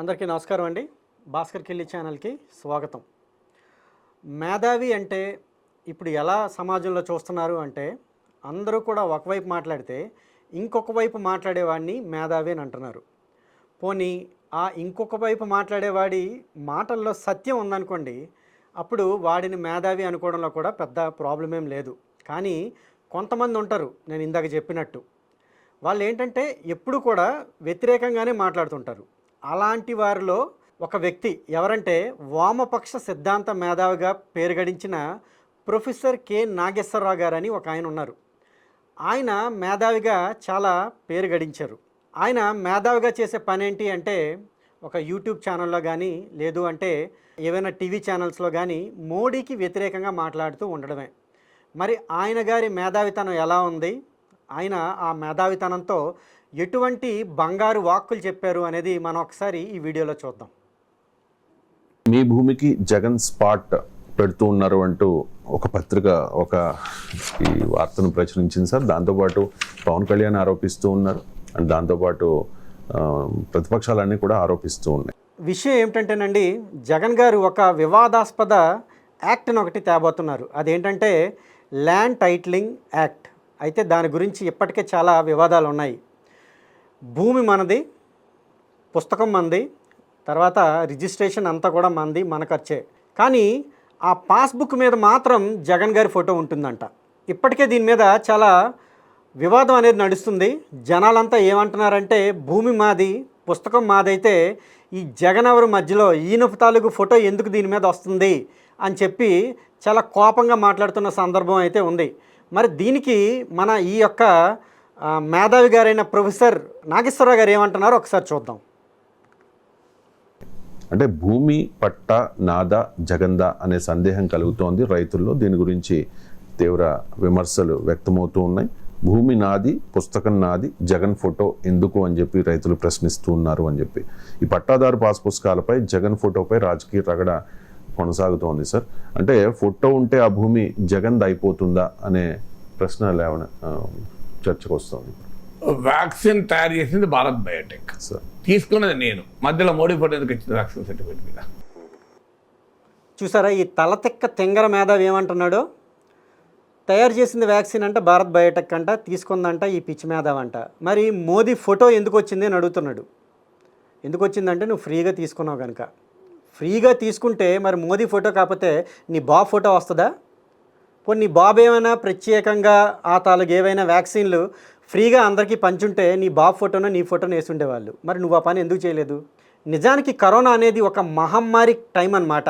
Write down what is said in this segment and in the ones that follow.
అందరికీ నమస్కారం అండి. భాస్కర్ కిల్లి ఛానల్కి స్వాగతం. మేధావి అంటే ఇప్పుడు ఎలా సమాజంలో చూస్తున్నారు అంటే అందరూ కూడా ఒకవైపు మాట్లాడితే ఇంకొక వైపు మాట్లాడేవాడిని మేధావి అని అంటున్నారు. పోనీ ఆ ఇంకొక వైపు మాట్లాడేవాడి మాటల్లో సత్యం ఉందనుకోండి అప్పుడు వాడిని మేధావి అనుకోవడంలో కూడా పెద్ద ప్రాబ్లం ఏం లేదు. కానీ కొంతమంది ఉంటారు నేను ఇందాక చెప్పినట్టు. వాళ్ళు ఏంటంటే ఎప్పుడు కూడా వ్యతిరేకంగానే మాట్లాడుతుంటారు. అలాంటి వారిలో ఒక వ్యక్తి ఎవరంటే వామపక్ష సిద్ధాంత మేధావిగా పేరు గడించిన ప్రొఫెసర్ కె. నాగేశ్వరరావు గారు అని ఒక ఆయన ఉన్నారు. ఆయన మేధావిగా చాలా పేరు గడించారు ఆయన మేధావిగా చేసే పని ఏంటి అంటే ఒక యూట్యూబ్ ఛానల్లో కానీ లేదు అంటే ఏవైనా టీవీ ఛానల్స్లో కానీ మోడీకి వ్యతిరేకంగా మాట్లాడుతూ ఉండడమే. మరి ఆయన గారి మేధావితనం ఎలా ఉంది? ఆయన ఆ మేధావితనంతో ఎటువంటి బంగారు వాక్కులు చెప్పారు అనేది మనం ఒకసారి ఈ వీడియోలో చూద్దాం. మీ భూమికి జగన్ స్పాట్ పెడుతూ ఉన్నారు అంటూ ఒక పత్రిక ఒక ఈ వార్తను ప్రచురించింది సార్. దాంతోపాటు పవన్ కళ్యాణ్ ఆరోపిస్తూ ఉన్నారు. అండ్ దాంతోపాటు ప్రతిపక్షాలన్నీ కూడా ఆరోపిస్తూ ఉన్నాయి. విషయం ఏమిటంటేనండి జగన్ గారు ఒక వివాదాస్పద యాక్ట్ని ఒకటి తేబోతున్నారు. అదేంటంటే ల్యాండ్ టైటిలింగ్ యాక్ట్. అయితే దాని గురించి ఇప్పటికే చాలా వివాదాలు ఉన్నాయి. భూమి మనది పుస్తకం మంది తర్వాత రిజిస్ట్రేషన్ అంతా కూడా మంది మన ఖర్చే. కానీ ఆ పాస్బుక్ మీద మాత్రం జగన్ గారి ఫోటో ఉంటుందంట. ఇప్పటికే దీని మీద చాలా వివాదం అనేది నడుస్తుంది. జనాలంతా ఏమంటున్నారంటే భూమి మాది పుస్తకం మాదైతే ఈ జగన్ ఎవరి మధ్యలో ఈయన తాలూకు ఫోటో ఎందుకు దీని మీద వస్తుంది అని చెప్పి చాలా కోపంగా మాట్లాడుతున్న సందర్భం అయితే ఉంది. మరి దీనికి మన ఈ యొక్క మేధావి గారైన ప్రొఫెసర్ నాగేశ్వరరావు గారు ఏమంటున్నారో ఒకసారి చూద్దాం. అంటే భూమి పట్ట నాద జగంద అనే సందేహం కలుగుతోంది రైతుల్లో. దీని గురించి తీవ్ర విమర్శలు వ్యక్తమవుతూ ఉన్నాయి. భూమి నాది పుస్తకం నాది జగన్ ఫోటో ఎందుకు అని చెప్పి రైతులు ప్రశ్నిస్తూ ఉన్నారు అని చెప్పి. ఈ పట్టాదారు పాస్ పుస్తకాలపై జగన్ ఫోటోపై రాజకీయ రగడ కొనసాగుతోంది సార్. అంటే ఫోటో ఉంటే ఆ భూమి జగన్ అయిపోతుందా అనే ప్రశ్న లేవన చర్చకు వస్తుంది వ్యాక్సిన్ తయారు చేసింది భారత్ బయోటెక్. సార్. తీసుకున్నది నేను. మధ్యలో మోడీ ఫోటో ఎందుకు ఇచ్చింది? వ్యాక్సిన్ సర్టిఫికేట్ మీద. చూసారా ఈ తలతిక్క తెంగర మేధావి ఏమంటున్నాడు? తయారు చేసింది వ్యాక్సిన్ అంట భారత్ బయోటెక్ అంట తీసుకుందంట ఈ పిచ్చి మేధావి అంట. మరి మోదీ ఫోటో ఎందుకు వచ్చింది అని అడుగుతున్నాడు. ఎందుకు వచ్చిందంటే నువ్వు ఫ్రీగా తీసుకున్నావు కనుక. ఫ్రీగా తీసుకుంటే మరి మోదీ ఫోటో కాకపోతే నీ బాబు ఫోటో వస్తుందా? కొన్ని నీ బాబు ఏమైనా ప్రత్యేకంగా ఆ తాలూకు ఏవైనా వ్యాక్సిన్లు ఫ్రీగా అందరికీ పంచుంటే నీ బాబు ఫోటోను నీ ఫోటోను వేసుండేవాళ్ళు. మరి నువ్వు ఆ పని ఎందుకు చేయలేదు? నిజానికి కరోనా అనేది ఒక మహమ్మారి టైం అన్నమాట.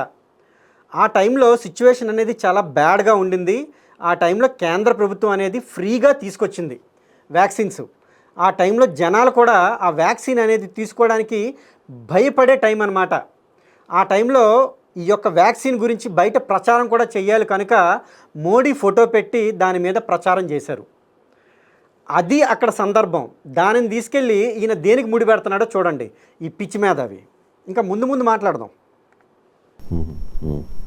ఆ టైంలో సిచ్యువేషన్ అనేది చాలా బ్యాడ్గా ఉండింది. ఆ టైంలో కేంద్ర ప్రభుత్వం అనేది ఫ్రీగా తీసుకొచ్చింది వ్యాక్సిన్స్. ఆ టైంలో జనాలు కూడా ఆ వ్యాక్సిన్ అనేది తీసుకోవడానికి భయపడే టైం అన్నమాట. ఆ టైంలో ఈ యొక్క వ్యాక్సిన్ గురించి బయట ప్రచారం కూడా చేయాలి కనుక మోడీ ఫోటో పెట్టి దాని మీద ప్రచారం చేశారు. అది అక్కడ సందర్భం. దానిని తీసుకెళ్ళి ఈయన దేనికి ముడి పెడుతున్నాడో చూడండి. ఈ పిచ్చి మేధావి. ఇంకా ముందు ముందు మాట్లాడదాం.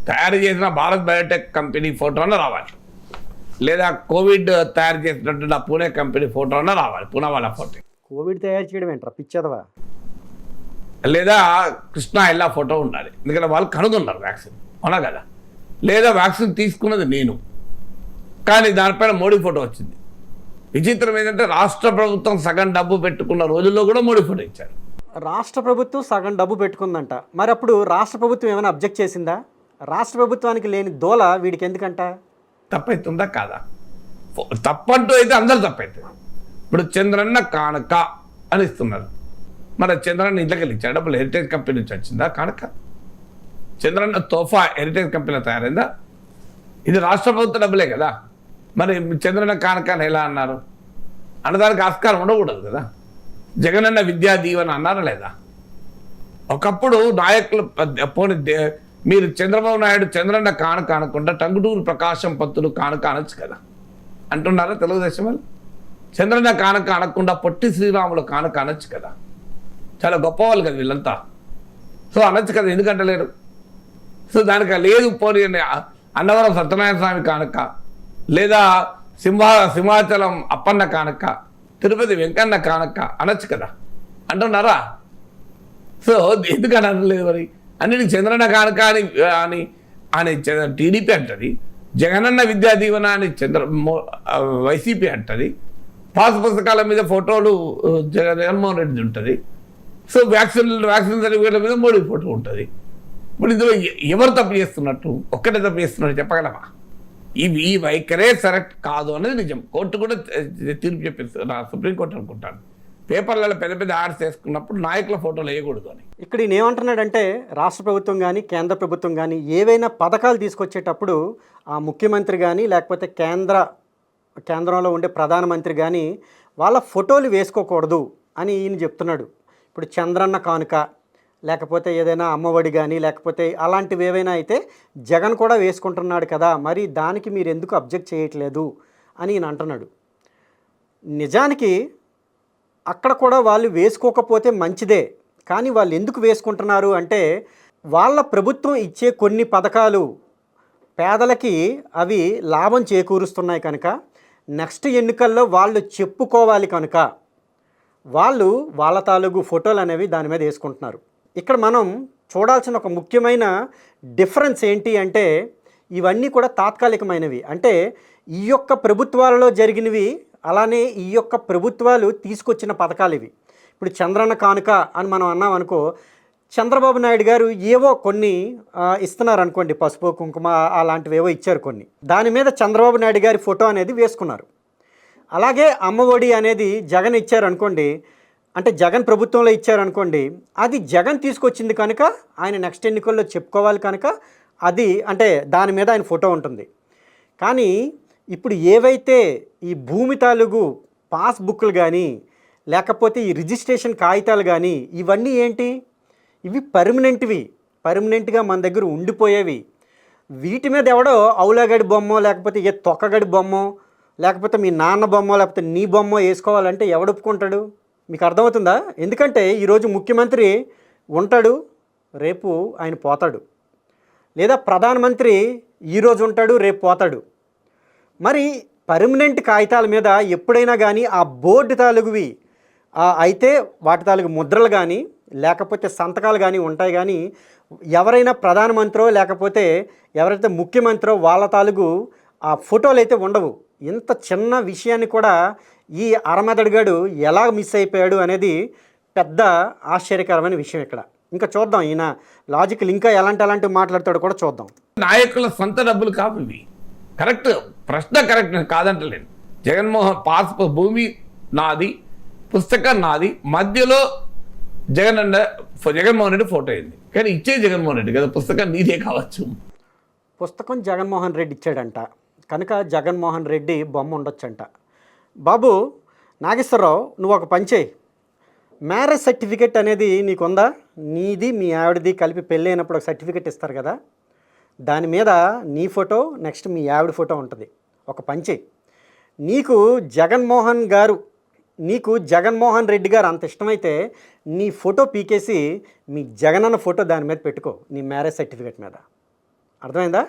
తయారు చేసిన భారత్ బయోటెక్ కంపెనీ ఫోటోనే రావాలి. లేదా కోవిడ్ తయారు చేసినటువంటి పూణే కంపెనీ ఫోటోనే రావాలి. పూనా వాళ్ళ ఫోటో. కోవిడ్ తయారు చేయడం ఏంట్రా పిచ్చదవా లేదా కృష్ణ ఎల్లా ఫోటో ఉండాలి. ఎందుకంటే వాళ్ళు కనుగొన్నారు వ్యాక్సిన్. అవునా కదా? లేదా వ్యాక్సిన్ తీసుకున్నది నేను. కానీ దానిపైన మోడీ ఫోటో వచ్చింది. విచిత్రం ఏంటంటే రాష్ట్ర ప్రభుత్వం సగం డబ్బు పెట్టుకున్న రోజుల్లో కూడా మోడీ ఫోటో ఇచ్చారు. రాష్ట్ర ప్రభుత్వం సగం డబ్బు పెట్టుకుందంట. మరి అప్పుడు రాష్ట్ర ప్రభుత్వం ఏమైనా అబ్జెక్ట్ చేసిందా? రాష్ట్ర ప్రభుత్వానికి లేని దోల వీడికి ఎందుకంట? తప్పైతుందా కాదా? తప్పంటూ అయితే అందరూ తప్పైతుంది ఇప్పుడు చంద్రన్న కానుక అని ఇస్తున్నారు. మరి చంద్రన్న ఇంట్లోకి వెళ్ళి ఇచ్చాడు డబ్బులు హెరిటేజ్ కంపెనీ నుంచి వచ్చిందా? కనుక. చంద్రన్న తోఫా హెరిటేజ్ కంపెనీలో తయారైందా? ఇది రాష్ట్ర ప్రభుత్వ డబ్బులే కదా. మరి చంద్రన్న కానకాన్ని అని ఎలా అన్నారు? అన్నదానికి ఆస్కారం ఉండకూడదు కదా. జగనన్న విద్యా దీవెన అన్నారా లేదా? ఒకప్పుడు నాయకులు పెద్ద- పోనీ మీరు చంద్రబాబు నాయుడు చంద్రన్న కానుక అనకుండా టంగుటూరు ప్రకాశం పత్తులు కానుక అనొచ్చు కదా. అంటున్నారా తెలుగుదేశం వాళ్ళు? చంద్రన్న కానుక అనకుండా పొట్టి శ్రీరాములు కానుక అనొచ్చు కదా. చాలా గొప్పవాళ్ళు కదా వీళ్ళంతా. సో అనొచ్చు కదా ఎందుకంటే లేరు సో దానికి లేదు పోనీ అన్నవరం సత్యనారాయణ స్వామి కానుక లేదా సింహ సింహాచలం అప్పన్న కానుక తిరుపతి వెంకన్న కానుక అనొచ్చు కదా. అంటున్నారా? సో ఎందుకని అనలేదు మరి? అన్నిటికి చంద్రన్న కానుక అని అని అని టీడీపీ అంటది జగనన్న విద్యా దీవెన అని చంద్ర వైసీపీ అంటది పాస్ పుస్తకాల మీద ఫోటోలు జగన్ జగన్మోహన్ రెడ్డి ఉంటుంది సో వ్యాక్సిన్ వ్యాక్సిన్ సర్టిఫికేట్ల మీద మోడీ ఫోటో ఉంటుంది. ఇప్పుడు ఇందులో ఎవరు తప్పు చేస్తున్నట్టు? ఒక్కటే తప్పు చేస్తున్నట్టు చెప్పగలమా? ఇవి ఈ వైఖరే కరెక్ట్ కాదు అనేది నిజం. కోర్టు కూడా తీర్పు చెప్పింది నా సుప్రీంకోర్టు అనుకుంటాను. పేపర్లలో పెద్ద పెద్ద యాడ్స్ వేసుకున్నప్పుడు నాయకుల ఫోటోలు వేయకూడదు అని. ఇక్కడ ఏమంటున్నాడంటే రాష్ట్ర ప్రభుత్వం కానీ కేంద్ర ప్రభుత్వం కానీ ఏవైనా పథకాలు తీసుకొచ్చేటప్పుడు ఆ ముఖ్యమంత్రి కానీ లేకపోతే కేంద్ర కేంద్రంలో ఉండే ప్రధానమంత్రి కానీ వాళ్ళ ఫోటోలు వేసుకోకూడదు అని ఈయన చెప్తున్నాడు. ఇప్పుడు చంద్రన్న కానుక లేకపోతే ఏదైనా అమ్మఒడి కానీ లేకపోతే అలాంటివి ఏవైనా అయితే జగన్ కూడా వేసుకుంటున్నాడు కదా మరి దానికి మీరు ఎందుకు అబ్జెక్ట్ చేయట్లేదు అని ఈయన అంటున్నాడు. నిజానికి అక్కడ కూడా వాళ్ళు వేసుకోకపోతే మంచిదే కానీ వాళ్ళు ఎందుకు వేసుకుంటున్నారు అంటే వాళ్ళ ప్రభుత్వం ఇచ్చే కొన్ని పథకాలు పేదలకి అవి లాభం చేకూరుస్తున్నాయి కనుక నెక్స్ట్ ఎన్నికల్లో వాళ్ళు చెప్పుకోవాలి కనుక వాళ్ళు వాళ్ళ తాలూకు ఫోటోలు అనేవి దాని మీద వేసుకుంటున్నారు. ఇక్కడ మనం చూడాల్సిన ఒక ముఖ్యమైన డిఫరెన్స్ ఏంటి అంటే ఇవన్నీ కూడా తాత్కాలికమైనవి. అంటే ఈ యొక్క ప్రభుత్వాలలో జరిగినవి అలానే ఈ యొక్క ప్రభుత్వాలు తీసుకొచ్చిన పథకాలు ఇవి. ఇప్పుడు చంద్రన్న కానుక అని మనం అన్నాం అనుకో చంద్రబాబు నాయుడు గారు ఏవో కొన్ని ఇస్తున్నారు అనుకోండి పసుపు కుంకుమ అలాంటివి ఏవో ఇచ్చారు కొన్ని. దాని మీద చంద్రబాబు నాయుడు గారి ఫోటో అనేది వేసుకున్నారు. అలాగే అమ్మఒడి అనేది జగన్ ఇచ్చారనుకోండి అంటే జగన్ ప్రభుత్వంలో ఇచ్చారనుకోండి అది జగన్ తీసుకొచ్చింది కనుక ఆయన నెక్స్ట్ ఎన్నికల్లో చెప్పుకోవాలి కనుక అది అంటే దాని మీద ఆయన ఫోటో ఉంటుంది. కానీ ఇప్పుడు ఏవైతే ఈ భూమి తాలూకు పాస్బుక్లు కానీ లేకపోతే ఈ రిజిస్ట్రేషన్ కాగితాలు కానీ ఇవన్నీ ఏంటి? ఇవి పర్మనెంట్వి పర్మనెంట్గా మన దగ్గర ఉండిపోయేవి. వీటి మీద ఎవడో అవులగడి బొమ్మో లేకపోతే ఏ తొక్కగడి బొమ్మో లేకపోతే మీ నాన్న బొమ్మ లేకపోతే నీ బొమ్మ వేసుకోవాలంటే ఎవడొప్పుకుంటాడు మీకు అర్థమవుతుందా? ఎందుకంటే ఈరోజు ముఖ్యమంత్రి ఉంటాడు రేపు ఆయన పోతాడు. లేదా ప్రధానమంత్రి ఈరోజు ఉంటాడు రేపు పోతాడు. మరి పర్మనెంట్ కాగితాల మీద ఎప్పుడైనా కానీ ఆ బోర్డు తాలూకువి అయితే వాటి తాలూకు ముద్రలు కానీ లేకపోతే సంతకాలు కానీ ఉంటాయి కానీ ఎవరైనా ప్రధానమంత్రో లేకపోతే ఎవరైతే ముఖ్యమంత్రో వాళ్ళ తాలూకు ఆ ఫోటోలు అయితే ఉండవు. ఇంత చిన్న విషయాన్ని కూడా ఈ అరమదడిగాడు ఎలా మిస్ అయిపోయాడు అనేది పెద్ద ఆశ్చర్యకరమైన విషయం ఇక్కడ. ఇంకా చూద్దాం ఈయన లాజికల్ ఇంకా ఎలాంటి ఎలాంటివి మాట్లాడతాడో కూడా చూద్దాం. నాయకుల సొంత డబ్బులు కావు ఇవి. కరెక్ట్ ప్రశ్న కరెక్ట్ నేను కాదంటలేను. జగన్మోహన్ పాస్ భూమి నాది పుస్తకం నాది మధ్యలో జగన్ అన్న జగన్మోహన్ రెడ్డి ఫోటో అయింది. కానీ ఇచ్చే జగన్మోహన్ రెడ్డి కదా పుస్తకం నీదే కావచ్చు. పుస్తకం జగన్మోహన్ రెడ్డి ఇచ్చాడంట. కనుక జగన్మోహన్ రెడ్డి బొమ్మ ఉండొచ్చంట. బాబు నాగేశ్వరరావు నువ్వు ఒక పని మ్యారేజ్ సర్టిఫికెట్ అనేది నీకుందా? నీది మీ ఆవిడది కలిపి పెళ్ళి అయినప్పుడు ఒక సర్టిఫికెట్ ఇస్తారు కదా. దాని మీద నీ ఫోటో నెక్స్ట్ మీ ఆవిడ ఫోటో ఉంటుంది. ఒక పని నీకు జగన్మోహన్ గారు నీకు జగన్మోహన్ రెడ్డి గారు అంత ఇష్టమైతే నీ ఫోటో పీకేసి మీ జగనన్న ఫోటో దాని మీద పెట్టుకో నీ మ్యారేజ్ సర్టిఫికెట్ మీద. అర్థమైందా?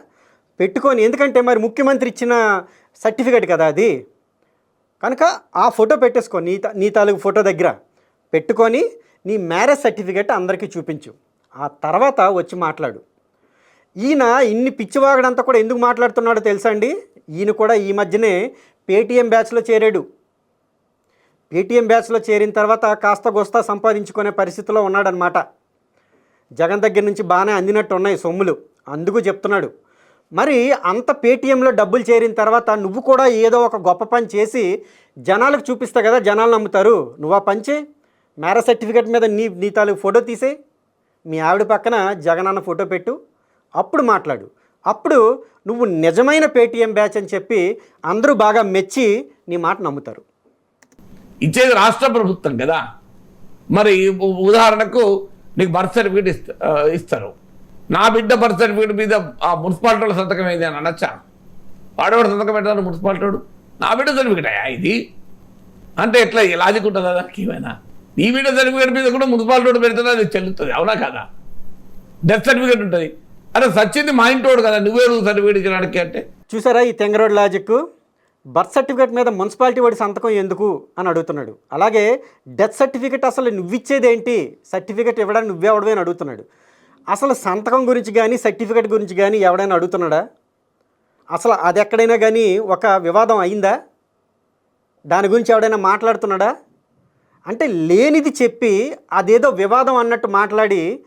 పెట్టుకొని ఎందుకంటే మరి ముఖ్యమంత్రి ఇచ్చిన సర్టిఫికేట్ కదా అది. కనుక ఆ ఫోటో పెట్టేసుకో నీ నీ తాలూకు ఫోటో దగ్గర పెట్టుకొని నీ మ్యారేజ్ సర్టిఫికేట్ అందరికీ చూపించు. ఆ తర్వాత వచ్చి మాట్లాడు. ఈయన ఇన్ని పిచ్చివాగడంతా కూడా ఎందుకు మాట్లాడుతున్నాడో తెలుసా అండి? ఈయన కూడా ఈ మధ్యనే పేటీఎం బ్యాచ్లో చేరాడు. పేటీఎం బ్యాచ్లో చేరిన తర్వాత కాస్త గొస్తా సంపాదించుకునే పరిస్థితిలో ఉన్నాడనమాట జగన్ దగ్గర నుంచి బాగానే అందినట్టు ఉన్నాయి సొమ్ములు. అందుకు చెప్తున్నాడు. మరి అంత పేటీఎంలో డబ్బులు చేరిన తర్వాత నువ్వు కూడా ఏదో ఒక గొప్ప పని చేసి జనాలకు చూపిస్తా కదా జనాలు నమ్ముతారు. నువ్వు ఆ పని మ్యారేజ్ సర్టిఫికేట్ మీద నీ నీ తాలూకు ఫోటో తీసే. మీ ఆవిడ పక్కన జగన్ అన్న ఫోటో పెట్టు. అప్పుడు మాట్లాడు. అప్పుడు నువ్వు నిజమైన పేటీఎం బ్యాచ్ అని చెప్పి అందరూ బాగా మెచ్చి నీ మాట నమ్ముతారు. ఇచ్చేది రాష్ట్ర ప్రభుత్వం కదా. మరి ఉదాహరణకు నీకు బర్త్ సర్టిఫికేట్ ఇస్తారు. నా బిడ్డ బర్త్ సర్టిఫికేట్ మీద ఆ మున్సిపాలిటీ సంతకం ఏది అని అనొచ్చా? వాడవాడు సంతకం పెడతాను మున్సిపాలిటీ నా బిడ్డ సర్టిఫికేట్ అయ్యా ఇది? అంటే ఎట్లా ఈ లాజిక్ ఉంటుందా దానికి ఏమైనా? నీ బిడ్డ సర్టిఫికేట్ మీద కూడా మున్సిపాలిటీ వాడు పెడితే అది చెల్లుతుంది. అవునా కదా? డెత్ సర్టిఫికేట్ ఉంటుంది. అరే సచ్చింది మా ఇంటోడు కదా నువ్వే సర్టిఫికేట్ ఇచ్చినాడికి అంటే? చూసారా ఈ తెంగరోడ్ లాజిక్ బర్త్ సర్టిఫికేట్ మీద మున్సిపాలిటీ వాడి సంతకం ఎందుకు అని అడుగుతున్నాడు. అలాగే డెత్ సర్టిఫికేట్ అసలు నువ్విచ్చేది ఏంటి సర్టిఫికేట్ ఇవ్వడానికి నువ్వే అవడమే అని అడుగుతున్నాడు. అసలు సంతకం గురించి కానీ సర్టిఫికేట్ గురించి కానీ ఎవడైనా అడుగుతున్నాడా? అసలు అది ఎక్కడైనా కానీ ఒక వివాదం అయిందా? దాని గురించి ఎవడైనా మాట్లాడుతున్నాడా? అంటే లేనిది చెప్పి అదేదో వివాదం అన్నట్టు మాట్లాడి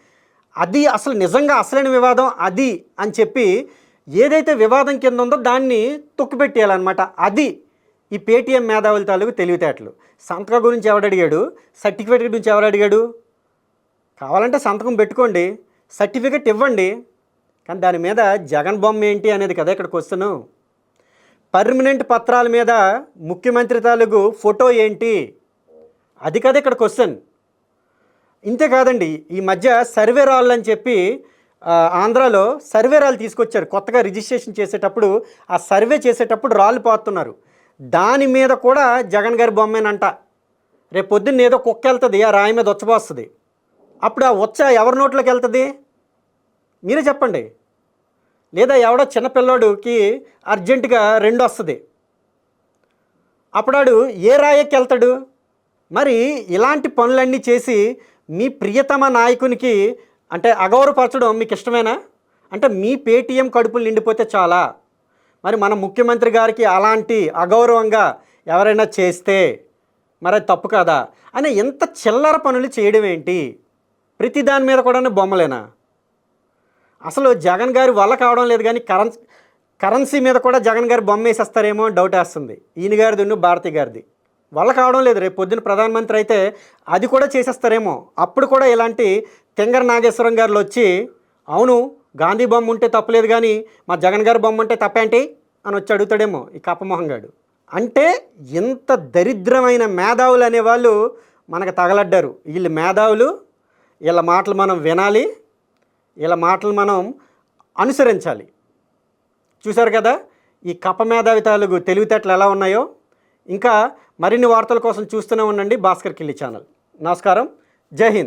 అది అసలు నిజంగా అసలైన వివాదం అది అని చెప్పి ఏదైతే వివాదం కింద ఉందో దాన్ని తొక్కుపెట్టేయాలన్నమాట. అది ఈ పేటీఎం మేధావుల తాలూకు తెలివితేటలు. సంతకం గురించి ఎవడు అడిగాడు సర్టిఫికేట్ గురించి ఎవరు అడిగాడు కావాలంటే సంతకం పెట్టుకోండి. సర్టిఫికెట్ ఇవ్వండి. కానీ దాని మీద జగన్ బొమ్మ ఏంటి అనేది కదా ఇక్కడ క్వశ్చన్ పర్మనెంట్ పత్రాల మీద ముఖ్యమంత్రి తాలూకు ఫోటో ఏంటి? అది కదా ఇక్కడ క్వశ్చన్ ఇంతే కాదండి ఈ మధ్య సర్వే రాళ్ళు అని చెప్పి ఆంధ్రాలో సర్వే రాళ్ళు తీసుకొచ్చారు. కొత్తగా రిజిస్ట్రేషన్ చేసేటప్పుడు ఆ సర్వే చేసేటప్పుడు రాళ్ళు పోతున్నారు. దాని మీద కూడా జగన్ గారి బొమ్మేనంట. రేపు పొద్దున్న ఏదో కుక్క వెళ్తుంది ఆ రాయి మీద వచ్చబోస్తుంది అప్పుడు ఆ వచ్చ ఎవరి నోట్లోకి వెళ్తుంది? మీరే చెప్పండి. లేదా ఎవడో చిన్నపిల్లోడుకి అర్జెంటుగా రెండు వస్తుంది. అప్పుడాడు ఏ రాయకి వెళ్తాడు మరి ఇలాంటి పనులన్నీ చేసి మీ ప్రియతమ నాయకునికి అంటే అగౌరవపరచడం మీకు ఇష్టమేనా? అంటే మీ పేటీఎం కడుపులు నిండిపోతే చాలా. మరి మన ముఖ్యమంత్రి గారికి అలాంటి అగౌరవంగా ఎవరైనా చేస్తే మరి అది తప్పు కాదా? అని ఇంత చిల్లర పనులు చేయడం ఏంటి? ప్రతి దాని మీద కూడా బొమ్మలేనా? అసలు జగన్ గారి వల్ల కావడం లేదు కానీ కరెన్సీ కరెన్సీ మీద కూడా జగన్ గారి బొమ్మ వేసేస్తారేమో అని డౌట్ వేస్తుంది. ఈయన గారిది ఉన్న భారతి గారిది. వల్ల కావడం లేదు. రేపు పొద్దున ప్రధానమంత్రి అయితే అది కూడా చేసేస్తారేమో. అప్పుడు కూడా ఇలాంటి తెంగర నాగేశ్వరం గారులు వచ్చి అవును గాంధీ బొమ్మ ఉంటే తప్పలేదు కానీ మా జగన్ గారి బొమ్మ ఉంటే తప్పేంటి? అని వచ్చి అడుగుతాడేమో ఈ కప్పమోహన్ గారు అంటే ఇంత దరిద్రమైన మేధావులు అనేవాళ్ళు మనకు తగలడ్డారు. వీళ్ళు మేధావులు వీళ్ళ మాటలు మనం వినాలి. ఇలా మాటలు మనం అనుసరించాలి. చూశారు కదా? ఈ కప్ప మేధావి తాలూకు తెలివితేటలు ఎలా ఉన్నాయో? ఇంకా మరిన్ని వార్తల కోసం చూస్తూనే ఉండండి భాస్కర్ కిల్లి ఛానల్. నమస్కారం. జై హింద్.